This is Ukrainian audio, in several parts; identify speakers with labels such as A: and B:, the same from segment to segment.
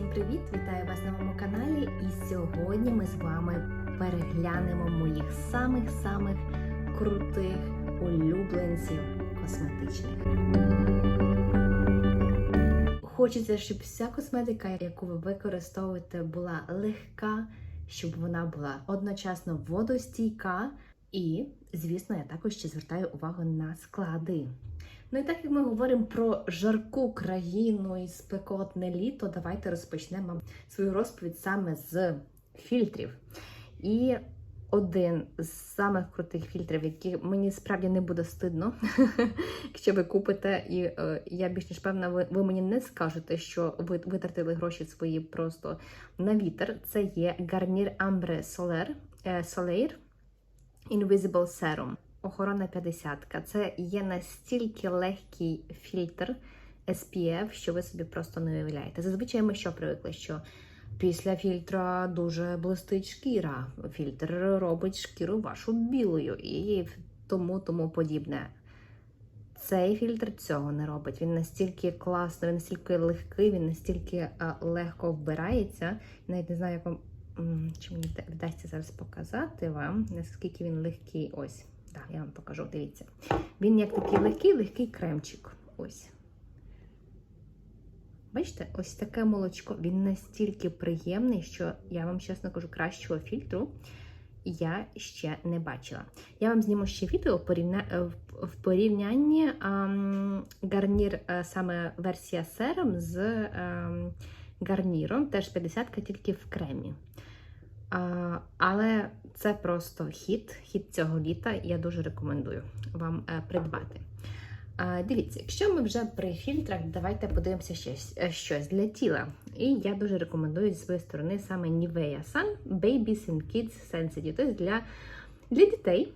A: Всім привіт! Вітаю вас на моєму каналі. І сьогодні ми з вами переглянемо моїх самих-самих крутих улюбленців косметичних. Хочеться, щоб вся косметика, яку ви використовуєте, була легка, щоб вона була одночасно водостійка. І, звісно, я також ще звертаю увагу на склади. Ну і так як ми говоримо про жарку країну і спекотне літо, давайте розпочнемо свою розповідь саме з фільтрів. І один з самих крутих фільтрів, які мені справді не буде стидно, якщо ви купите, і е, я більш ніж певна, ви, ви мені не скажете, що ви витратили гроші свої просто на вітер. Це є Garnier Ambre Soler, е, Soleil Invisible Serum. Охорона 50. Це є настільки легкий фільтр SPF, що ви собі просто не уявляєте. Зазвичай ми що привикли, що після фільтра дуже блистить шкіра. Фільтр робить шкіру вашу білою і тому тому подібне. Цей фільтр цього не робить. Він настільки класний, він настільки легкий, він настільки а, легко вбирається. Навіть не знаю, як вам чи мені вдасться зараз показати вам, наскільки він легкий. Ось. Так, я вам покажу, дивіться. Він як такий легкий-легкий кремчик. Ось. Бачите, ось таке молочко. Він настільки приємний, що я вам чесно кажу, кращого фільтру я ще не бачила. Я вам зніму ще відео в порівнянні ем, гарнір, е, саме версія сером з ем, гарніром, теж 50-ка тільки в кремі. Але це просто хіт, хіт цього літа. Я дуже рекомендую вам е, придбати. Дивіться, якщо ми вже при фільтрах, давайте подивимося щось, е, щось для тіла. І я дуже рекомендую зі своєї сторони саме Nivea Sun Babies and Kids Sensitive. Тобто для, для дітей.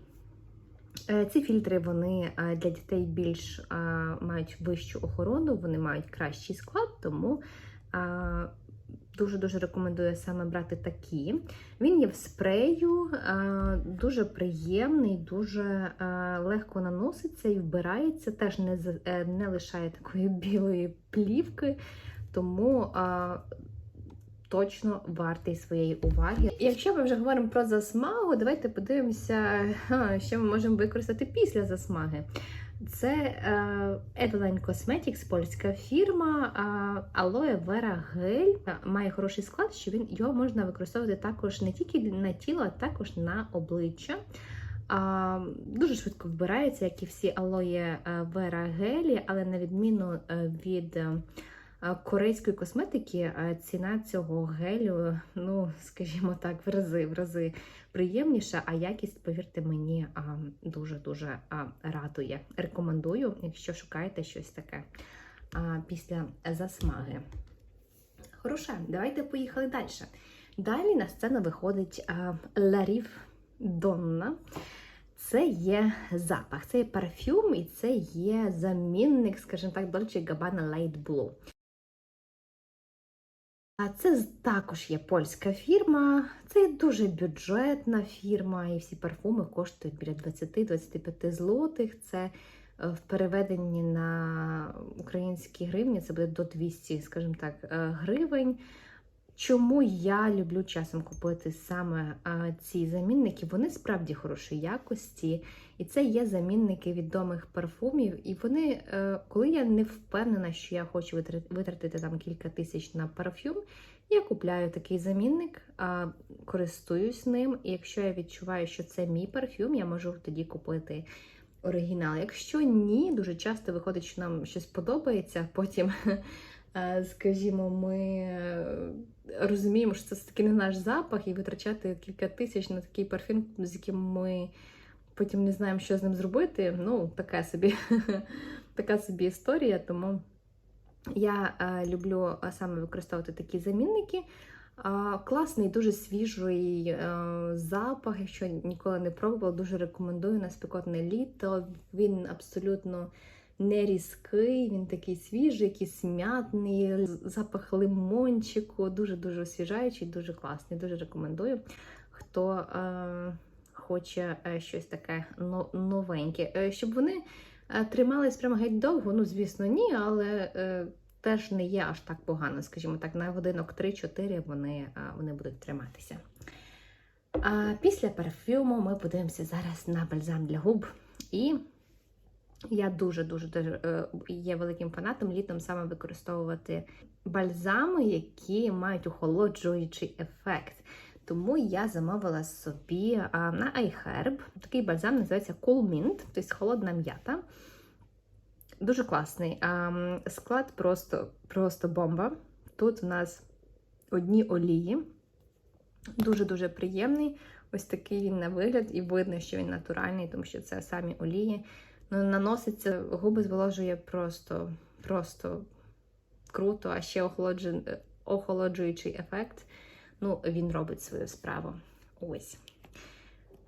A: Е, ці фільтри вони для дітей більш мають вищу охорону, вони мають кращий склад, тому. Дуже-дуже рекомендую саме брати такі. Він є в спрею, дуже приємний, дуже легко наноситься і вбирається, теж не е, не лишає такої білої плівки, тому точно вартий своєї уваги. Якщо ми вже говоримо про засмагу, давайте подивимося, що ми можемо використати після засмаги. Це е, Eveline Cosmetics, польська фірма Aloe Vera Gel. Має хороший склад, що він його можна використовувати також не тільки на тіло, а також на обличчя. А, Дуже швидко вбирається, як і всі алоє Вера Гелі, але на відміну е, від е, корейської косметики, ціна цього гелю, ну, скажімо так, в рази в рази приємніша, а якість, повірте мені, дуже-дуже радує. Рекомендую, якщо шукаєте щось таке після засмаги. Хороше, давайте поїхали далі. Далі на сцену виходить Ларів Донна. Це є запах, це є парфюм і це є замінник, скажімо так, Dolce Gabbana Light Blue. А це також є польська фірма, це дуже бюджетна фірма, і всі парфуми коштують біля 20-25 злотих. Це е, в переведенні на українські гривні це буде до 200, скажімо так, е, гривень. Чому я люблю часом купити саме ці замінники? Вони справді хорошої якості, і це є замінники відомих парфумів. І вони, е, коли я не впевнена, що я хочу витратити там кілька тисяч на парфюм, я купляю такий замінник, користуюсь ним. І якщо я відчуваю, що це мій парфюм, я можу тоді купити оригінал. Якщо ні, дуже часто виходить, що нам щось подобається, потім. Е, скажімо, ми е, розуміємо, що це таки не наш запах, і витрачати кілька тисяч на такий парфюм, з яким ми потім не знаємо, що з ним зробити. Ну, така собі така собі історія. Тому я е, люблю саме використовувати такі замінники. Класний, дуже свіжий запах, якщо ніколи не пробувала, дуже рекомендую на спекотне літо. Він абсолютно не різкий, він такий свіжий, якийсь м'ятний, запах лимончику, дуже-дуже освіжаючий, дуже класний. Дуже рекомендую. Хто е, хоче е, щось таке новеньке. Е, щоб вони е, тримались прямо геть довго, ну, звісно, ні, але. Е, теж не є аж так погано, скажімо так, на годинок 3-4 вони, вони будуть триматися. А після парфюму ми подивимося зараз на бальзам для губ. І я дуже-дуже дуже е, є великим фанатом літом саме використовувати бальзами, які мають охолоджуючий ефект. Тому я замовила собі на iHerb. Такий бальзам називається Cool Mint, тобто холодна м'ята. Дуже класний. Склад просто, просто бомба. Тут у нас одні олії. Дуже-дуже приємний. Ось такий він на вигляд, і видно, що він натуральний, тому що це самі олії. Ну, наноситься, губи зволожує просто, просто круто, а ще охолоджу- охолоджуючий ефект. Ну, він робить свою справу. Ось.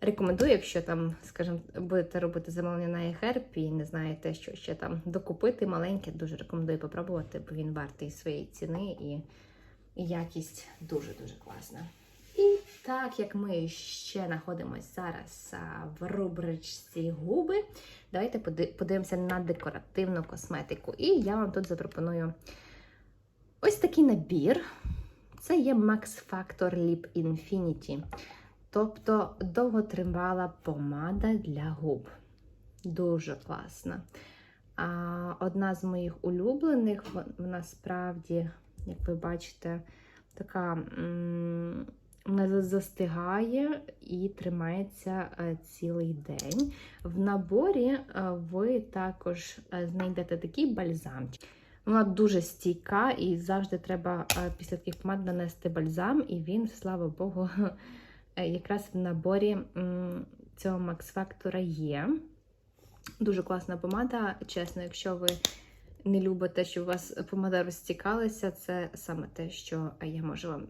A: Рекомендую, якщо там, скажімо, будете робити замовлення на iHerb і не знаєте, що ще там докупити маленьке, дуже рекомендую попробувати, бо він вартий своєї ціни і, і якість дуже-дуже класна. І так як ми ще знаходимося зараз в рубричці губи, давайте подивимося на декоративну косметику. І я вам тут запропоную ось такий набір. Це є Max Factor Lip Infinity. Тобто довготривала помада для губ. Дуже класна. Одна з моїх улюблених, вона справді, як ви бачите, така вона застигає і тримається е, цілий день. В наборі е, ви також е, знайдете такий бальзамчик. Вона дуже стійка, і завжди треба після таких помад нанести бальзам, і він, слава Богу, якраз в наборі цього Max Factor є. Дуже класна помада. Чесно, якщо ви не любите, щоб у вас помада розтікалася, це саме те, що я можу вам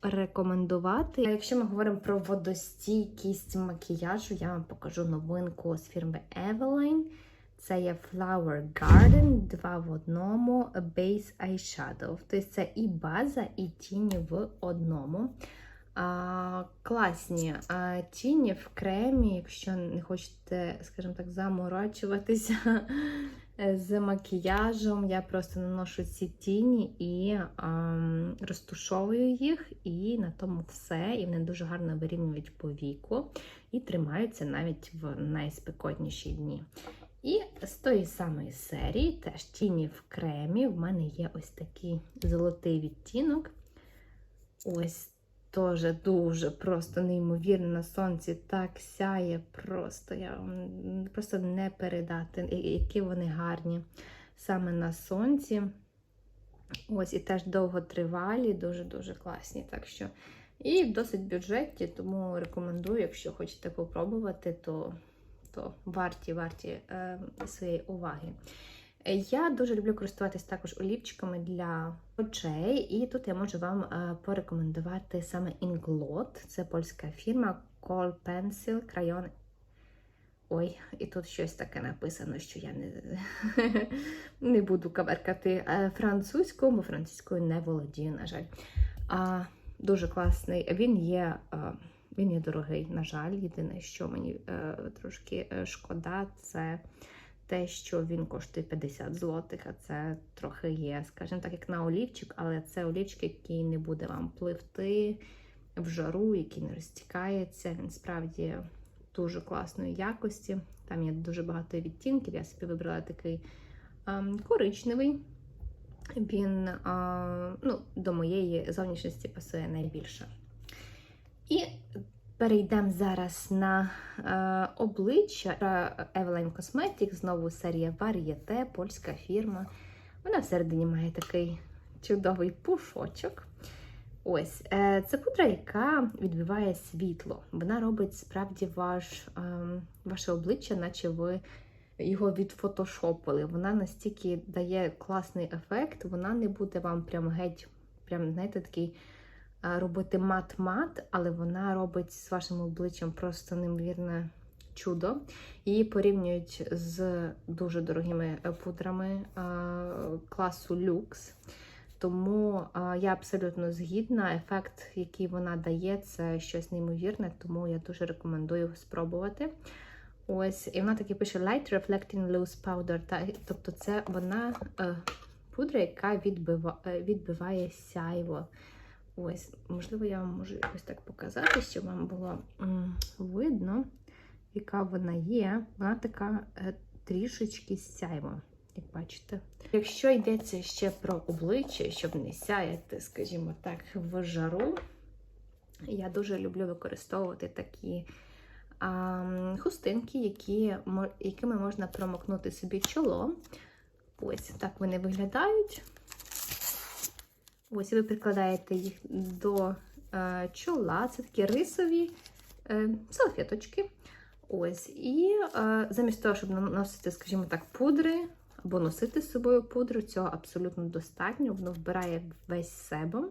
A: порекомендувати. А Якщо ми говоримо про водостійкість макіяжу, я вам покажу новинку з фірми Eveline. Це є Flower Garden 2 в одному Base Eyeshadow. Тобто це і база, і тіні в одному. А, класні а, тіні в кремі, якщо не хочете, скажімо так, заморачуватися з макіяжем. Я просто наношу ці тіні і а, розтушовую їх, і на тому все. І вони дуже гарно вирівнюють по віку і тримаються навіть в найспекотніші дні. І з тої самої серії, теж тіні в кремі, в мене є ось такий золотий відтінок. Ось теж дуже просто неймовірно на сонці так сяє. Просто я просто не передати, які вони гарні саме на сонці. Ось, і теж довготривалі, дуже-дуже класні. Так що, і досить бюджетні, тому рекомендую, якщо хочете попробувати, то то варті варті е, своєї уваги. Я дуже люблю користуватись також олівчиками для очей, і тут я можу вам е, порекомендувати саме Inglot. Це польська фірма Col Pencil Crayon. Ой, і тут щось таке написано, що я не, не буду каверкати е, французькою, бо французькою не володію, на жаль. А, дуже класний. Він є. е, він є дорогий, на жаль. Єдине, що мені трошки шкода, це те, що він коштує 50 злотих, а це трохи є, скажімо так, як на олівчик, але це олівчик, який не буде вам пливти в жару, який не розтікається. Він справді дуже класної якості. Там є дуже багато відтінків. Я собі вибрала такий ем, коричневий. Він а, ну, до моєї зовнішності пасує найбільше. І перейдемо зараз на е, обличчя Eveline Cosmetics, знову серія Varieté, польська фірма. Вона всередині має такий чудовий пушочок. Ось, е, це пудра, яка відбиває світло. Вона робить справді ваш, е, ваше обличчя, наче ви його відфотошопили. Вона настільки дає класний ефект, вона не буде вам прям геть, прям, знаєте, такий робити мат-мат, але вона робить з вашим обличчям просто неймовірне чудо. Її порівнюють з дуже дорогими е, пудрами класу люкс. Тому я абсолютно згідна. Ефект, який вона дає, це щось неймовірне, тому я дуже рекомендую спробувати. Ось, і вона таки пише Light Reflecting Loose Powder. Тобто, це вона е, пудра, яка відбива, е, відбиває сяйво. Ось, можливо, я вам можу якось так показати, щоб вам було видно, яка вона є. Вона така е, трішечки сяйва, як бачите. Якщо йдеться ще про обличчя, щоб не сяяти, скажімо так, в жару, я дуже люблю використовувати такі а, хустинки, які, якими можна промокнути собі чоло. Ось так вони виглядають. Ось ви прикладаєте їх до е, чола. Це такі рисові е, салфеточки. Ось. І е, замість того, щоб наносити, скажімо так, пудри або носити з собою пудру, цього абсолютно достатньо. Воно вбирає весь себум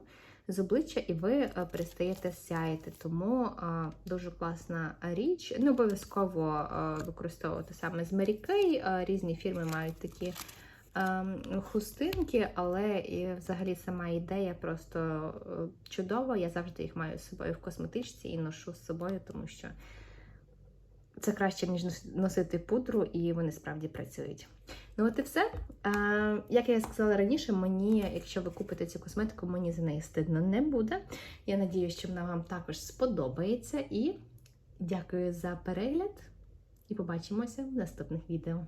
A: з обличчя, і ви е, перестаєте сяяти. Тому е, дуже класна річ. Не обов'язково е, використовувати саме з Mary. Е, Різні фірми мають такі хустинки, але і взагалі сама ідея просто е, чудова. Я завжди їх маю з собою в косметичці і ношу з собою, тому що це краще, ніж носити пудру, і вони справді працюють. Ну, от і все. Е, як я сказала раніше, мені, якщо ви купите цю косметику, мені за неї стидно не буде. Я надіюсь, що вона вам також сподобається. І дякую за перегляд. І побачимося в наступних відео.